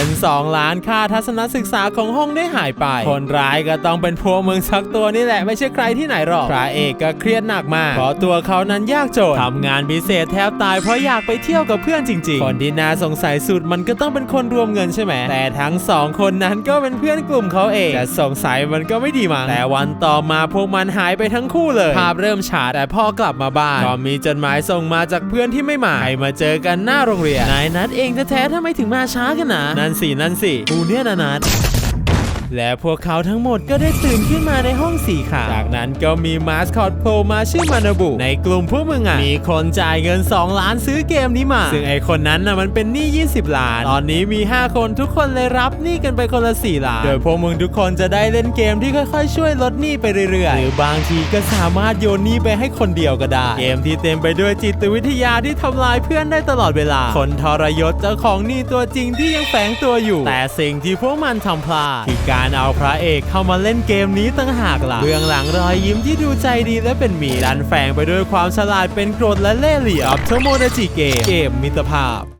งิน 2 ล้านค่าทัศนศึกษาของห้องได้หายไป คนร้ายก็ต้องเป็นพวกมึงสักตัวนี่แหละไม่ใช่ใครที่ไหนหรอกพระเอกก็เครียดหนักมากเพราะตัวเขานั้นยากจนทำงานพิเศษแทบตายเพราะอยากไปเที่ยวกับเพื่อนจริง ๆ คนที่น่าสงสัยสุดมันก็ต้องเป็นคนรวมเงินใช่ไหมแต่ทั้งสองคนนั้นก็เป็นเพื่อนกลุ่มเขาเองจะสงสัยมันก็ไม่ดีมั้งแต่วันต่อมาพวกมันหายไปทั้งคู่เลยภาพเริ่มฉาดแต่พ่อกลับมาบ้านก็มีจดหมายส่งมาจากเพื่อนที่ไม่มาให้มาเจอกันหน้าโรงเรียนนายนัดเองแท้ๆทำไมถึงมาช้ากันนะนั่นนสินั่นสิกูเนี่ยนะนัด และพวกเขาทั้งหมดก็ได้ตื่นขึ้นมาในห้องสีขาวจากนั้นก็มีมาสคอตโผล่มาชื่อมานาบุ ในกลุ่มพวกมึงอะ มีคนจ่ายเงิน 2 ล้านซื้อเกมนี้มา ซึ่งไอคนนั้นน่ะมันเป็นหนี้ 20 ล้าน ตอนนี้มี 5 คนทุกคนเลยรับหนี้กันไปคนละ 4 ล้าน โดยพวกมึงทุกคนจะได้เล่นเกมที่ค่อยๆ ช่วยลดหนี้ไปเรื่อยๆ หรือบางทีก็สามารถโยนหนี้ไปให้คนเดียวก็ได้ เกมที่เต็มไปด้วยจิตวิทยาที่ทำลายเพื่อนได้ตลอดเวลา คนทรยศเจ้าของหนี้ตัวจริงที่ยังแฝงตัวอยู่ แต่สิ่งที่พวกมันทำพลาดคือการการเอาพระเอกเข้ามาเล่นเกมนี้ตั้งหากล่ะเบื้องหลังรอยยิ้มที่ดูใจดีและเป็นหมีดันแฝงไปด้วยความฉลาดเป็นกรดและเล่ห์เหลี่ยมกับโทโมดาจิเกมเกมมิตรภาพ